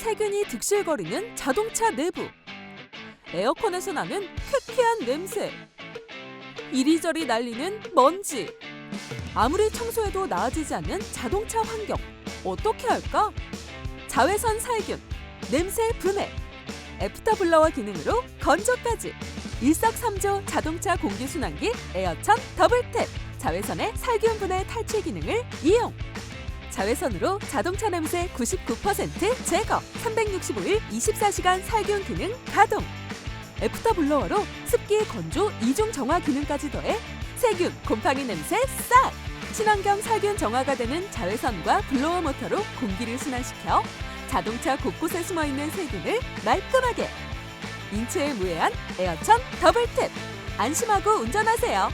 세균이 득실거리는 자동차 내부. 에어컨에서 나는 쾌쾌한 냄새. 이리저리 날리는 먼지. 아무리 청소해도 나아지지 않는 자동차 환경. 어떻게 할까? 자외선 살균, 냄새 분해, 애프터 블러워 기능으로 건조까지. 일석삼조 자동차 공기순환기 에어천 더블탭. 자외선의 살균 분해 탈취 기능을 이용. 자외선으로 자동차 냄새 99% 제거. 365일 24시간 살균 기능 가동. 애프터 블로어로 습기 건조 이중 정화 기능까지 더해 세균, 곰팡이 냄새 싹! 친환경 살균 정화가 되는 자외선과 블로어 모터로 공기를 순환시켜 자동차 곳곳에 숨어 있는 세균을 말끔하게 인체에 무해한 에어천 더블탭 안심하고 운전하세요.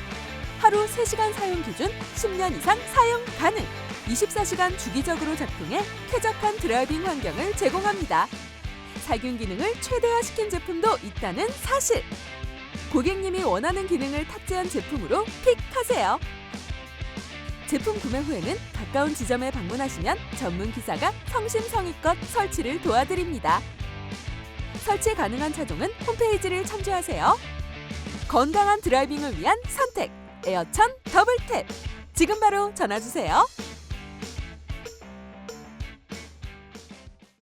하루 3시간 사용 기준 10년 이상 사용 가능. 24시간 주기적으로 작동해 쾌적한 드라이빙 환경을 제공합니다. 살균 기능을 최대화시킨 제품도 있다는 사실. 고객님이 원하는 기능을 탑재한 제품으로 픽하세요. 제품 구매 후에는 가까운 지점에 방문하시면 전문 기사가 성심성의껏 설치를 도와드립니다. 설치 가능한 차종은 홈페이지를 참조하세요. 건강한 드라이빙을 위한 선택 에어천 더블탭 지금 바로 전화 주세요.